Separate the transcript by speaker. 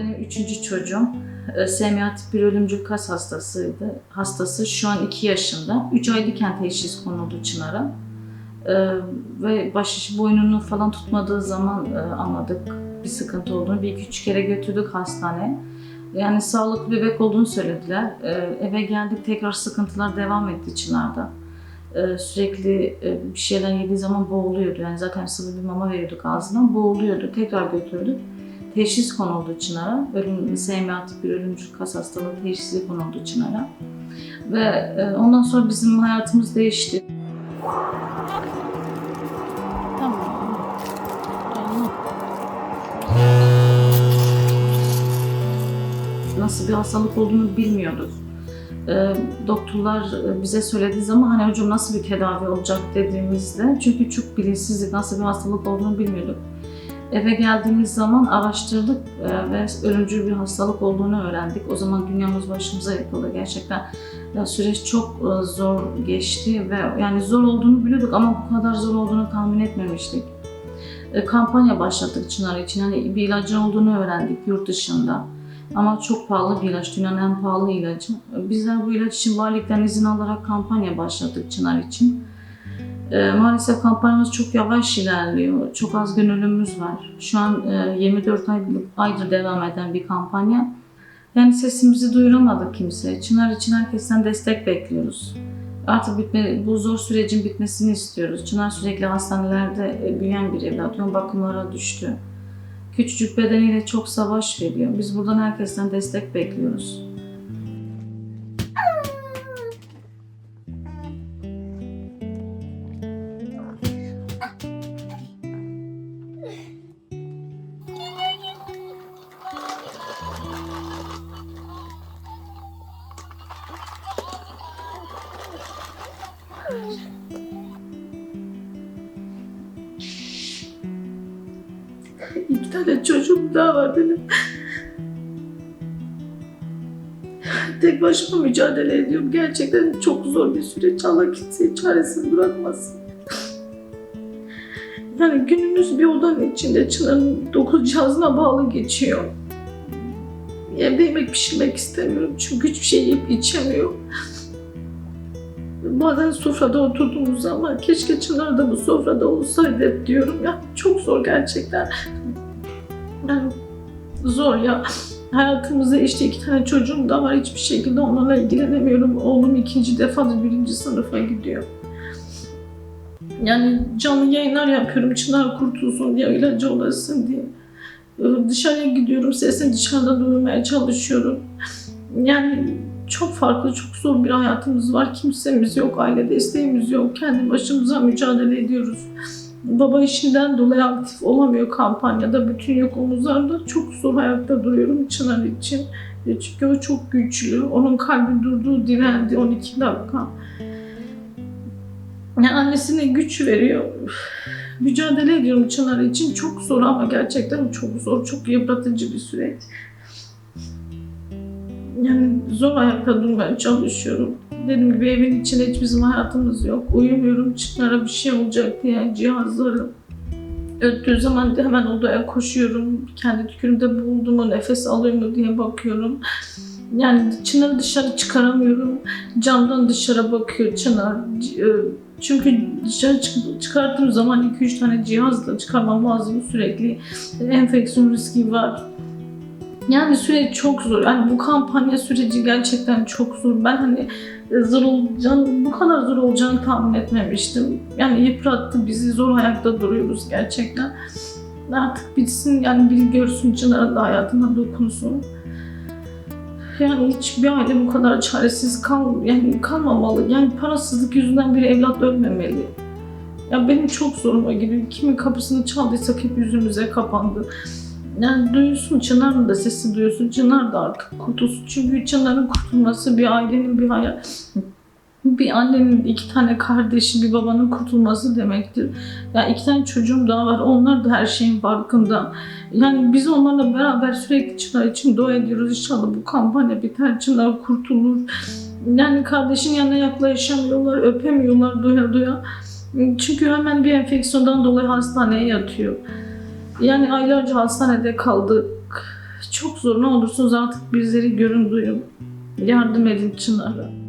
Speaker 1: Benim üçüncü çocuğum. Ee, SMA tip bir ölümcül kas hastasıydı. Hastası şu an 2 yaşında. 3 aylıkken teşhis konuldu Çınar'a. Ee, ve baş boynunu falan tutmadığı zaman e, anladık bir sıkıntı olduğunu. Bir iki üç kere götürdük hastaneye. Yani sağlıklı bebek olduğunu söylediler. Ee, eve geldik tekrar sıkıntılar devam etti Çınar'da. Sürekli e, bir şeyler yediği zaman boğuluyordu. Yani zaten sıvı bir mama veriyorduk ağzından. Boğuluyordu. Tekrar götürdük. Teşhis konuldu Çınar'a. Ölüm, SMA tip bir ölümcül kas hastalığı teşhisi konuldu Çınar'a. Ve e, ondan sonra bizim hayatımız değişti. Nasıl bir hastalık olduğunu bilmiyorduk. E, doktorlar e, bize söylediği zaman hani hocam nasıl bir tedavi olacak dediğimizde çünkü çok bilinçsizlik nasıl bir hastalık olduğunu bilmiyorduk. Eve geldiğimiz zaman araştırdık e, ve ölümcül bir hastalık olduğunu öğrendik. O zaman dünyamız başımıza yıkıldı. Gerçekten süreç çok e, zor geçti ve yani zor olduğunu biliyorduk ama bu kadar zor olduğunu tahmin etmemiştik. E, Kampanya başlattık Çınar için. Hani bir ilacın olduğunu öğrendik yurt dışında. Ama çok pahalı bir ilaç, dünyanın en pahalı ilacı. Bizler bu ilaç için valilikten izin alarak kampanya başlattık Çınar için. E, maalesef kampanyamız çok yavaş ilerliyor. Çok az gönüllümüz var. Şu an e, 24 aydır, aydır devam eden bir kampanya. Yani sesimizi duyuramadık kimseye. Çınar için herkesten destek bekliyoruz. Artık bitme, bu zor sürecin bitmesini istiyoruz. Çınar sürekli hastanelerde e, büyüyen bir evlat. Yoğun bakımlara düştü. Küçücük bedeniyle çok savaş veriyor. Biz buradan herkesten destek bekliyoruz. İki tane çocuğum daha var benim. Tek başıma mücadele ediyorum. Gerçekten çok zor bir süreç. Allah kimseyi çaresiz bırakmasın. Yani günümüz bir odanın içinde Çınar'ın dokuz cihazına bağlı geçiyor. Evde yemek pişirmek istemiyorum çünkü hiçbir şey yiyip içemiyor. Bazen sofrada oturduğumuz zaman keşke Çınar da bu sofrada olsaydı hep diyorum ya. Çok zor gerçekten. Yani zor ya. Hayatımızda işte iki tane çocuğum da var. Hiçbir şekilde onlarla ilgilenemiyorum. Oğlum ikinci defa birinci sınıfa gidiyor. Yani canlı yayınlar yapıyorum. Çınar kurtulsun diye, ilacı olasın diye. Dışarıya gidiyorum. Sesini dışarıda duyurmaya çalışıyorum. Yani çok farklı, çok zor bir hayatımız var. Kimsemiz yok, aile desteğimiz yok. Kendi başımıza mücadele ediyoruz. Baba işinden dolayı aktif olamıyor kampanyada. Bütün yük omuzlarımda çok zor ayakta duruyorum Çınar için. E, Çünkü o çok güçlü. Onun kalbi durdu, direndi 12 dakika. Yani annesine güç veriyor. Mücadele ediyorum Çınar için. Çok zor ama gerçekten çok zor, çok yıpratıcı bir süreç. Yani zor ayakta durmaya çalışıyorum. Dediğim gibi evin içinde hiç bizim hayatımız yok. Uyumuyorum Çınar'a bir şey olacak diye cihazları öttüğü zaman hemen odaya koşuyorum. Kendi tükürümde buldu mu, nefes alıyor mu diye bakıyorum. Yani Çınar'ı dışarı çıkaramıyorum. Camdan dışarı bakıyor Çınar. E, Çünkü dışarı çık- çıkarttığım zaman 2-3 tane cihazla çıkarmam lazım sürekli. Enfeksiyon riski var. Yani süreç çok zor. Yani bu kampanya süreci gerçekten çok zor. Ben hani e, zor olacağını, bu kadar zor olacağını tahmin etmemiştim. Yani yıprattı bizi, zor ayakta duruyoruz gerçekten. Artık bitsin, yani biri görsün, Çınar'ın da hayatına dokunsun. Yani hiçbir aile bu kadar çaresiz kal, yani kalmamalı. Yani parasızlık yüzünden bir evlat ölmemeli. Ya benim çok zoruma gidiyor. Kimin kapısını çaldıysak hep yüzümüze kapandı. Yani duyuyorsun Çınar'ın da sesi duyuyorsun. Çınar da artık kurtulsun. Çünkü Çınar'ın kurtulması bir ailenin bir hayat. Bir annenin iki tane kardeşi, bir babanın kurtulması demektir. Ya iki tane çocuğum daha var. Onlar da her şeyin farkında. Yani biz onlarla beraber sürekli Çınar için dua ediyoruz. İnşallah bu kampanya biter, Çınar kurtulur. Yani kardeşin yanına yaklaşamıyorlar, öpemiyorlar doya doya. Çünkü hemen bir enfeksiyondan dolayı hastaneye yatıyor. Yani aylarca hastanede kaldık. Çok zor. Ne olursunuz artık bizleri görün duyun. Yardım edin Çınar'a.